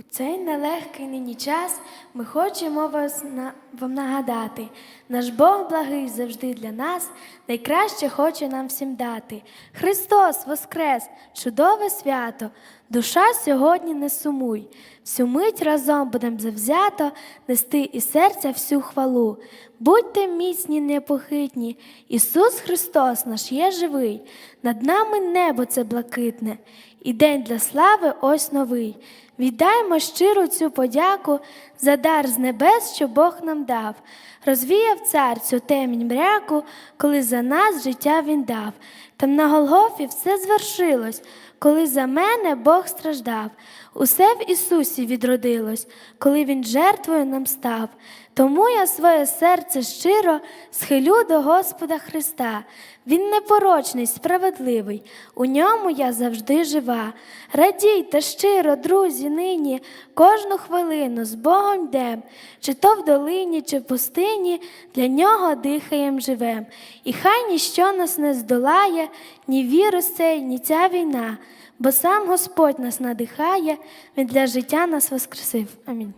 У цей нелегкий нині час ми хочемо вас на- вам нагадати. Наш Бог благий завжди для нас, найкраще хоче нам всім дати. Христос Воскрес, чудове свято, душа сьогодні не сумуй. Всю мить разом будем завзято нести із серця всю хвалу. Будьте міцні, непохитні, Ісус Христос наш є живий, над нами небо це блакитне, і день для слави ось новий. Віддаймо щиру цю подяку за дар з небес, що Бог нам дав. Розвіяв цар цю темінь мряку, коли за нас життя він дав. Там на Голгофі все звершилось, коли за мене Бог страждав. Усе в Ісусі відродилось, коли Він жертвою нам став. Тому я своє серце щиро схилю до Господа Христа. Він непорочний, справедливий, у ньому я завжди жива. Радійте щиро, друзі, нині, кожну хвилину з Богом йдем, чи то в долині, чи в пустині, для нього дихаєм живем. І хай ніщо нас не здолає, ні вірус цей, ні ця війна, бо сам Господь нас надихає, Він для життя нас воскресив. Амінь.